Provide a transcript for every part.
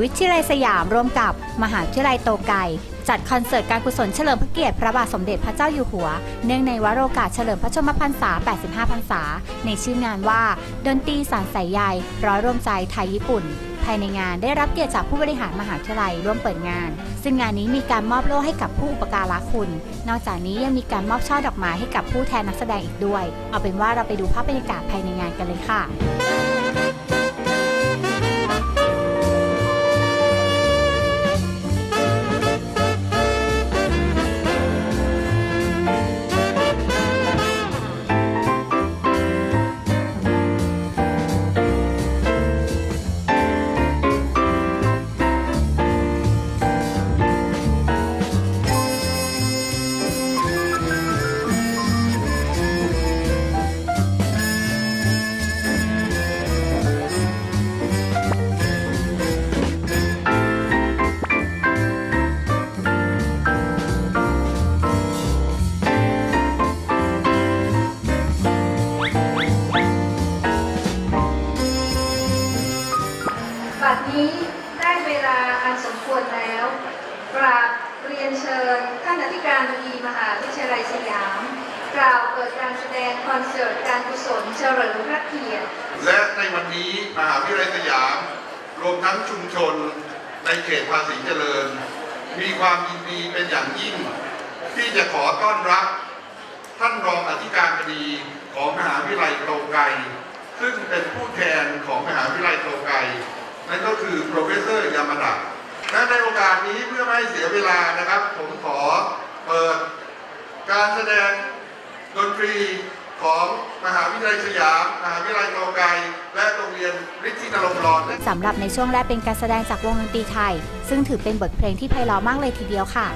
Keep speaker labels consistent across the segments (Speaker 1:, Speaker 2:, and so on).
Speaker 1: วิทยาลัยสยามร่วมกับมหาวิทยาลัยโตไกจัดคอนเสิร์ตการกุศลเฉลิมพระเกียรติพระบาทสมเด็จพระเจ้าอยู่หัว เนื่องในวโรกาสเฉลิมพระชนมพรรษา 85 พรรษา ในชื่องานว่า ดนตรีสารสายใยร้อยร่วมใจไทยญี่ปุ่น ภายในงานได้รับเกียรติจากผู้บริหารมหาวิทยาลัยร่วมเปิดงาน ซึ่งงานนี้มีการมอบโล่ให้กับผู้อุปการะคุณ นอกจากนี้ยังมีการมอบช่อดอกไม้ให้กับผู้แทนนักแสดงอีกด้วย เอาเป็นว่าเราไปดูภาพบรรยากาศภายในงานกันเลยค่ะ
Speaker 2: นี้ได้เวลาอันสมควรแล้วกราบเรียนเชิญท่านอธิการบดีมหาวิทยาลัยสยาม กล่าวเปิดการแสดงคอนเสิร์ตการกุศลเฉลิมพระเกียรติ
Speaker 3: และในวันนี้มหาวิทยาลัยสยาม รวมทั้งชุมชนในเขตภาษีเจริญ มีความยินดีเป็นอย่างยิ่ง ที่จะขอต้อนรับ ท่านรองอธิการบดีของมหาวิทยาลัยโตไกซึ่งเป็นผู้แทนของมหาวิทยาลัยโตไก นั่นก็คือ professor ยามาดะและในโอกาสนี้เพื่อไม่ให้เสียเวลานะครับ ผมขอเปิดการแสดงดนตรีของมหาวิทยาลัยสยาม มหาวิทยาลัยโตไกและโรงเรียนฤทธินรงค์รอน
Speaker 1: สำหรับในช่วงแรกเป็นการแสดงจากวงดนตรีไทย ซึ่งถือเป็นบทเพลงที่ไพเราะมากเลยทีเดียวค่ะ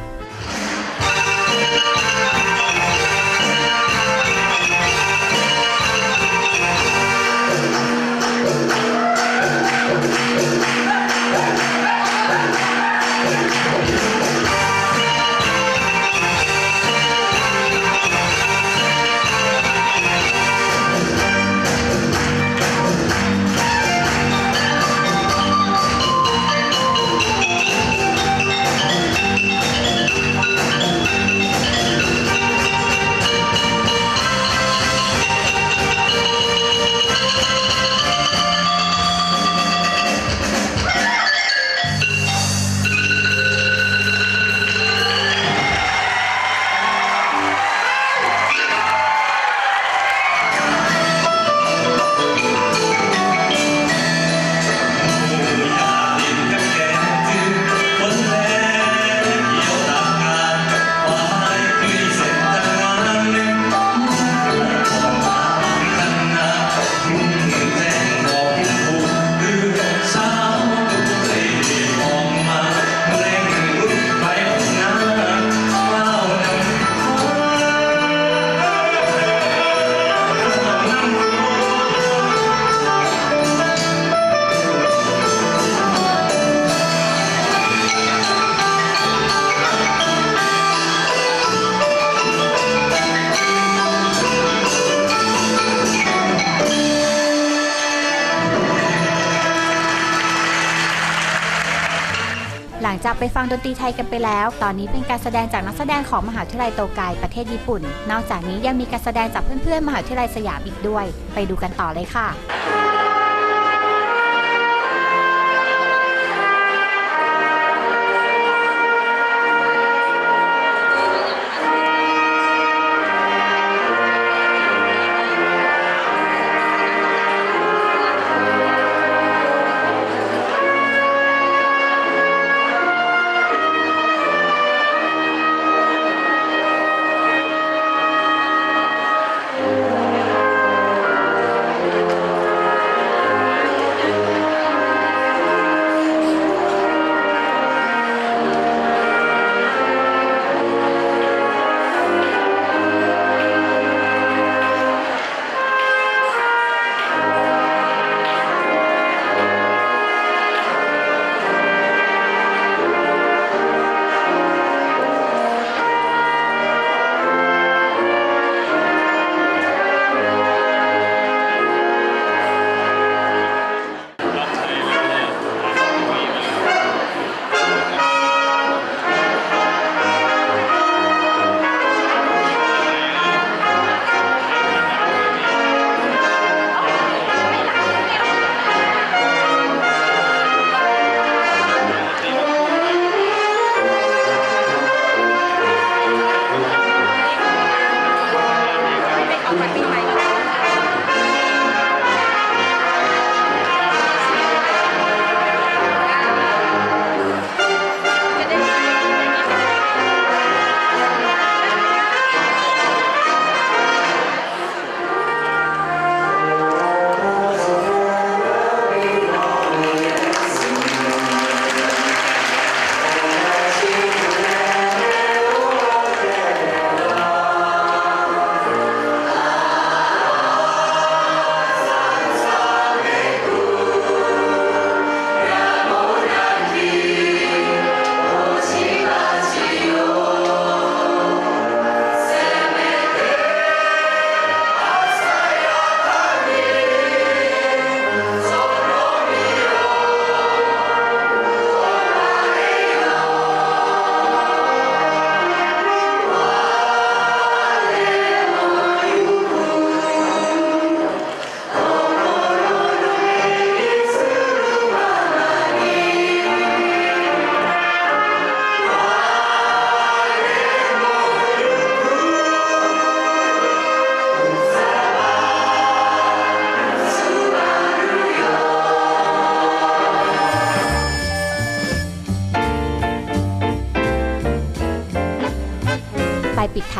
Speaker 1: จากไปฟังดนตรีไทยกันไปแล้ว ตอนนี้เป็นการแสดงจากนักแสดงของมหาวิทยาลัยโตไกประเทศญี่ปุ่น นอกจากนี้ยังมีการแสดงจากเพื่อนๆมหาวิทยาลัยสยามอีกด้วย ไปดูกันต่อเลยค่ะ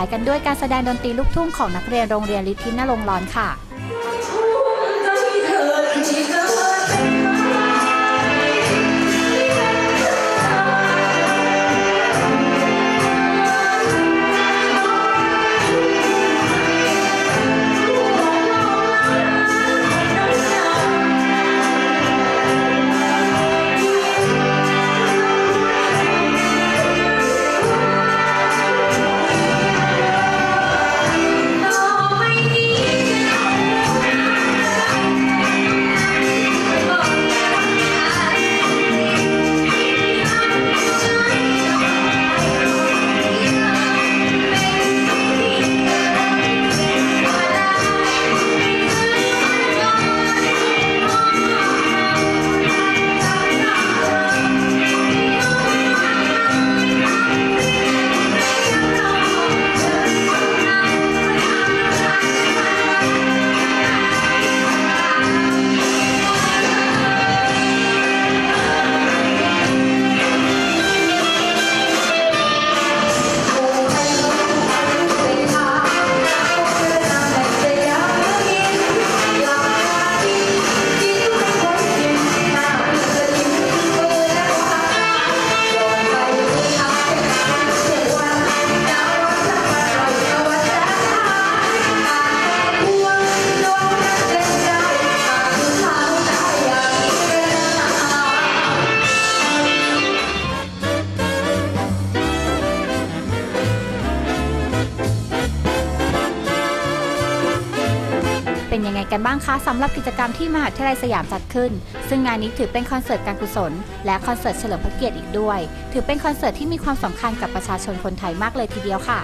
Speaker 1: า
Speaker 2: ยกันด้วยการแสดงดนตรีลูกทุ่งของนักเรียนโรงเรียนลิทินนรงร้อนค่ะ กันบ้างคะสำหรับกิจกรรมที่มหาวิทยาลัยสยามจัดขึ้น ซึ่งงานนี้ถือเป็นคอนเสิร์ตการกุศล และคอนเสิร์ตเฉลิมพระเกียรติอีกด้วย ถือเป็นคอนเสิร์ตที่มีความสำคัญกับประชาชนคนไทยมากเลยทีเดียวค่ะ